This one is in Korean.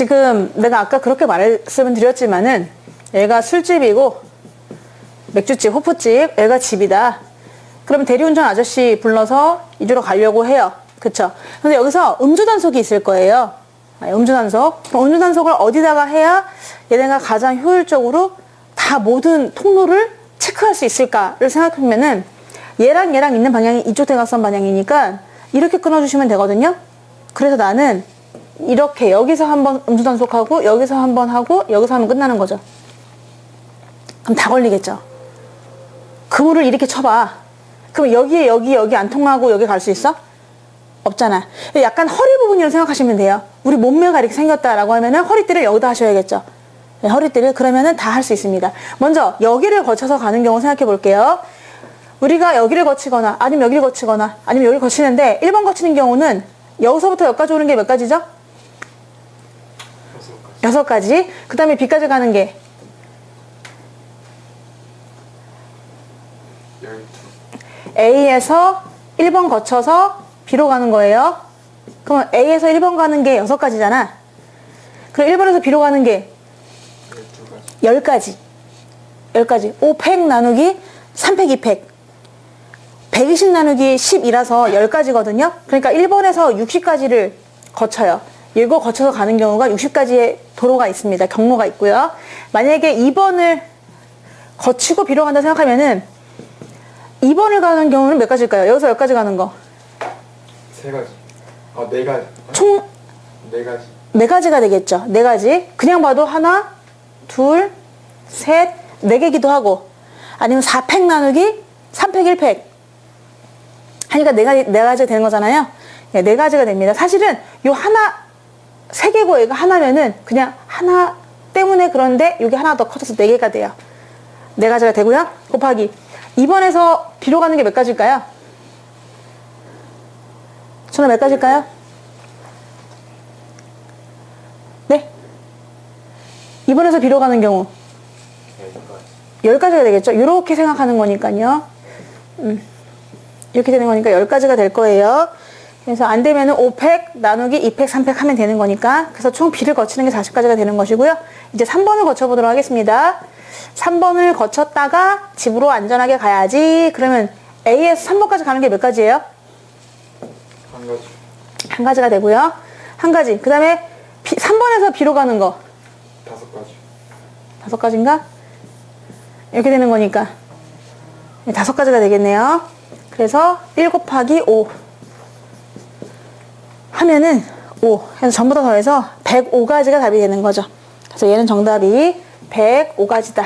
지금 내가 아까 그렇게 말씀을 드렸지만은 얘가 술집이고 맥주집, 호프집, 얘가 집이다. 그러면 대리운전 아저씨 불러서 이주로 가려고 해요. 그쵸? 근데 여기서 음주단속이 있을 거예요. 아, 음주단속. 그럼 음주단속을 어디다가 해야 얘네가 가장 효율적으로 다 모든 통로를 체크할 수 있을까를 생각하면은 얘랑 얘랑 있는 방향이 이쪽 대각선 방향이니까 이렇게 끊어주시면 되거든요. 그래서 나는 이렇게 여기서 한번 음주단속하고 여기서 한번 하고 여기서 하면 끝나는 거죠. 그럼 다 걸리겠죠. 그물을 이렇게 쳐봐. 그럼 여기에 여기 여기 안 통하고 여기 갈 수 있어? 없잖아. 약간 허리 부분이라고 생각하시면 돼요. 우리 몸매가 이렇게 생겼다라고 하면은 허리띠를 여기다 하셔야겠죠. 네, 허리띠를 그러면은 다 할 수 있습니다. 먼저 여기를 거쳐서 가는 경우 생각해 볼게요. 우리가 여기를 거치거나 아니면 여기를 거치거나 아니면 여기를 거치는데 1번 거치는 경우는 여기서부터 여기까지 오는 게 몇 가지죠? 여섯 가지. 그 다음에 B까지 가는 게 A에서 1번 거쳐서 B로 가는 거예요. 그러면 A에서 1번 가는 게 여섯 가지잖아. 그럼 1번에서 B로 가는 게 열두 가지 10가지. 10가지. 5팩 나누기 3팩 2팩. 120 나누기 10이라서 10가지거든요. 그러니까 1번에서 60가지를 거쳐요. 이거 거쳐서 가는 경우가 60가지의 도로가 있습니다. 경로가 있고요. 만약에 2번을 거치고 B로 간다 생각하면은 2번을 가는 경우는 몇 가지일까요? 여기서 10가지 가는 거. 세 가지 아 네 가지 총 네 가지 네 가지가 되겠죠. 네 가지. 그냥 봐도 하나, 둘, 셋, 네 개기도 하고, 아니면 4팩 나누기 3팩 1팩. 하니까 네 가지, 네 가지가 되는 거잖아요. 네, 네 가지가 됩니다. 사실은 요 하나, 세 개고 얘가 하나면은 그냥 하나 때문에 그런데 여기 하나 더 커져서 네 개가 돼요. 네 가지가 되고요. 곱하기. 2번에서 B로 가는 게 몇 가지일까요? 저는 몇 가지일까요? 네. 2번에서 B로 가는 경우 열 10가지가 가지 되겠죠. 이렇게 생각하는 거니까요. 음, 이렇게 되는 거니까 10가지가 될 거예요. 그래서 안 되면은 5팩 나누기 2팩, 3팩 하면 되는 거니까 그래서 총 B를 거치는 게 40가지가 되는 것이고요. 이제 3번을 거쳐보도록 하겠습니다. 3번을 거쳤다가 집으로 안전하게 가야지. 그러면 A에서 3번까지 가는 게 몇 가지예요? 한 가지 한 가지가 되고요. 한 가지. 그 다음에 3번에서 B로 가는 거. 다섯 가지 다섯 가지인가? 이렇게 되는 거니까 네, 다섯 가지가 되겠네요. 그래서 1 곱하기 5 하면은 5 해서 전부 다 더해서 105가지가 답이 되는 거죠. 그래서 얘는 정답이 105가지다.